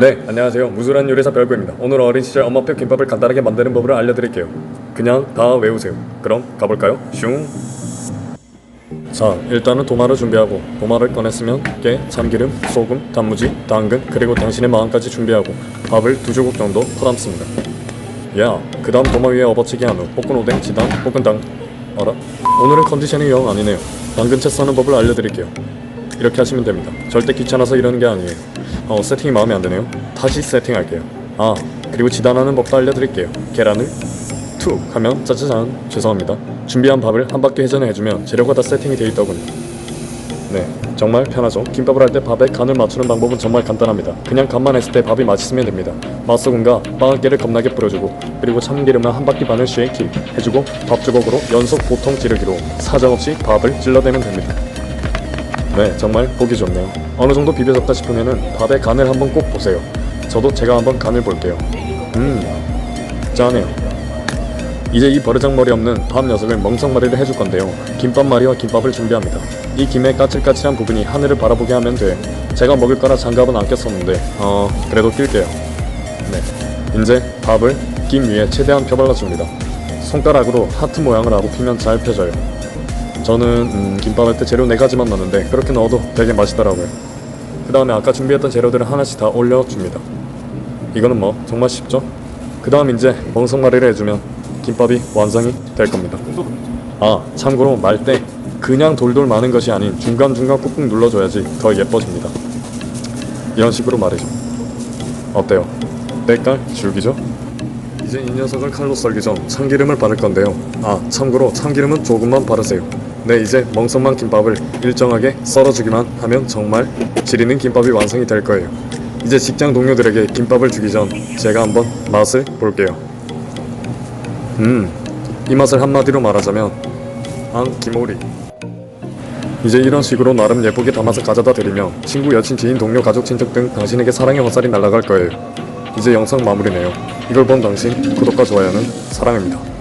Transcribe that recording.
네, 안녕하세요. 무술한 요리사 별구입니다. 오늘 어린 시절 엄마 표 김밥을 간단하게 만드는 법을 알려드릴게요. 그냥 다 외우세요. 그럼 가볼까요? 슝. 자, 일단은 도마를 준비하고 도마를 꺼냈으면 깨, 참기름, 소금, 단무지, 당근 그리고 당신의 마음까지 준비하고 밥을 두 조각 정도 퍼담습니다. 야, 그 다음 도마 위에 엎어치기 한 후 볶은 오뎅, 지단, 볶은 당. 어라? 오늘은 컨디션이 영 아니네요. 당근 채 써는 법을 알려드릴게요. 이렇게 하시면 됩니다. 절대 귀찮아서 이러는 게 아니에요. 어, 세팅이 마음에 안 드네요. 다시 세팅할게요. 아, 그리고 지단하는 법도 알려드릴게요. 계란을 툭 하면 짜자잔 죄송합니다. 준비한 밥을 한 바퀴 회전해 해주면 재료가 다 세팅이 돼 있더군요. 네, 정말 편하죠. 김밥을 할 때 밥에 간을 맞추는 방법은 정말 간단합니다. 그냥 간만 했을 때 밥이 맛있으면 됩니다. 맛소금과 빵깨를 겁나게 뿌려주고 그리고 참기름을 한 바퀴 반을 쉐이키 해주고 밥 주걱으로 연속 보통 찌르기로 사정없이 밥을 찔러대면 됩니다. 네, 정말 보기 좋네요. 어느 정도 비벼졌다 싶으면은 밥의 간을 한번 꼭 보세요. 저도 제가 한번 간을 볼게요. 음, 짠해요. 이제 이 버르장머리 없는 밥 녀석을 멍석말이를 해줄 건데요. 김밥말이와 김밥을 준비합니다. 이 김의 까칠까칠한 부분이 하늘을 바라보게 하면 돼. 제가 먹을 거라 장갑은 안 꼈었는데, 어, 그래도 낄게요. 네. 이제 밥을 김 위에 최대한 펴발라줍니다. 손가락으로 하트 모양을 하고 피면 잘 펴져요. 저는 음, 김밥 할 때 재료 네 가지만 넣는데 그렇게 넣어도 되게 맛있더라고요. 그 다음에 아까 준비했던 재료들을 하나씩 다 올려줍니다. 이거는 뭐 정말 쉽죠? 그 다음 이제 멍석말이를 해주면 김밥이 완성이 될 겁니다. 아 참고로 말 때 그냥 돌돌 마는 것이 아닌 중간중간 꾹꾹 눌러줘야지 더 예뻐집니다. 이런 식으로 말이죠. 어때요? 때깔 죽이죠? 이제 이 녀석을 칼로 썰기 전 참기름을 바를 건데요. 아 참고로 참기름은 조금만 바르세요. 네 이제 멍석만 김밥을 일정하게 썰어주기만 하면 정말 지리는 김밥이 완성이 될 거예요. 이제 직장 동료들에게 김밥을 주기 전 제가 한번 맛을 볼게요. 음, 이 맛을 한마디로 말하자면 앙 기모리. 이제 이런 식으로 나름 예쁘게 담아서 가져다 드리면 친구, 여친, 지인, 동료, 가족, 친척 등 당신에게 사랑의 화살이 날아갈 거예요. 이제 영상 마무리네요. 이걸 본 당신 구독과 좋아요는 사랑입니다.